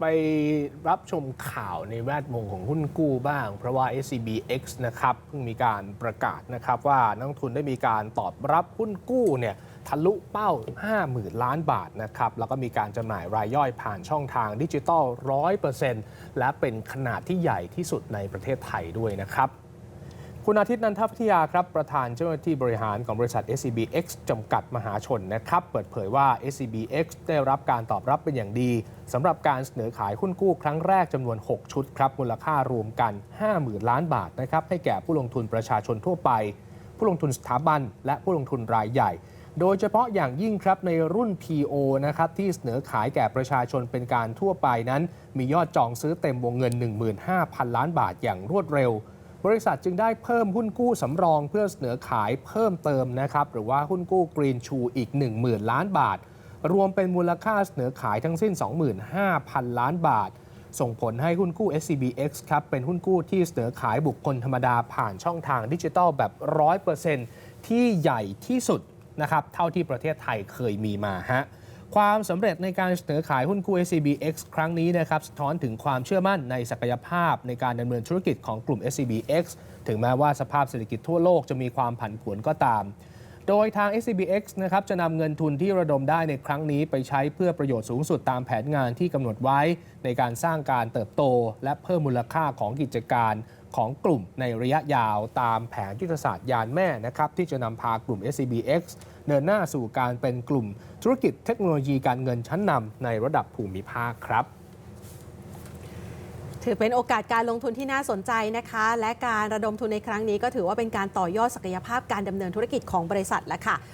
ไปรับชมข่าวในแวดวงของหุ้นกู้บ้าง เพราะว่า SCBX นะครับเพิ่งมีการประกาศนะครับว่านักทุนได้มีการตอบรับหุ้นกู้เนี่ยทะลุเป้า 50,000 ล้านบาทนะครับแล้วก็มีการจำหน่ายรายย่อยผ่านช่องทางดิจิทัล100%และเป็นขนาดที่ใหญ่ที่สุดในประเทศไทยด้วยนะครับ คุณอาทิตย์นันทพัทยาครับประธานเจ้าหน้าที่บริหารของบริษัท SCBX จำกัดมหาชนนะครับ เปิดเผยว่า SCBX ได้รับการตอบรับเป็นอย่างดีสำหรับการเสนอขายหุ้นกู้ครั้งแรกจำนวน 6 ชุดครับ มูลค่ารวมกัน 50,000 ล้านบาทนะครับให้แก่ผู้ลงทุนประชาชนทั่วไป ผู้ลงทุนสถาบัน และผู้ลงทุนรายใหญ่ โดยเฉพาะอย่างยิ่งครับในรุ่น PO นะครับที่เสนอขายแก่ประชาชนเป็นการทั่วไปนั้น มียอดจองซื้อเต็มวงเงิน 15,000 ล้านบาทอย่างรวดเร็ว บริษัทจึงได้เพิ่มหุ้นกู้สำรองเพื่อเสนอขายเพิ่มเติมนะครับหรือว่าหุ้นกู้กรีนชูอีก 10,000 ล้านบาท รวมเป็นมูลค่าเสนอขายทั้งสิ้น 25,000 ล้านบาท ส่งผลให้หุ้นกู้ SCBX ครับเป็นหุ้นกู้ที่เสนอขายบุคคลธรรมดาผ่านช่องทางดิจิทัลแบบ 100%ที่ใหญ่ที่สุดนะครับเท่าที่ประเทศไทยเคยมีมาฮะ ความสำเร็จในการเสนอขายหุ้นกู้ SCBX ครั้งนี้นะครับสะท้อนถึงความเชื่อมั่นในศักยภาพในการดำเนินธุรกิจของกลุ่ม SCBX ถึงแม้ว่าสภาพเศรษฐกิจทั่วโลกจะมีความผันผวนก็ตาม โดยทาง SCBX นะครับจะนำเงินทุนที่ระดมได้ในครั้งนี้ไปใช้เพื่อประโยชน์สูงสุดตามแผนงานที่กำหนดไว้ ในการสร้างการเติบโต และเพิ่มมูลค่าของกิจการ ของกลุ่มในระยะยาวตามแผนยุทธศาสตร์ยานแม่นะครับที่จะนำพากลุ่ม SCBX เดินหน้าสู่การเป็นกลุ่มธุรกิจเทคโนโลยีการเงินชั้นนำในระดับภูมิภาคครับถือเป็นโอกาสการลงทุนที่น่าสนใจนะคะ และการระดมทุนในครั้งนี้ก็ถือว่าเป็นการต่อยอดศักยภาพการดำเนินธุรกิจของบริษัทแล้วค่ะ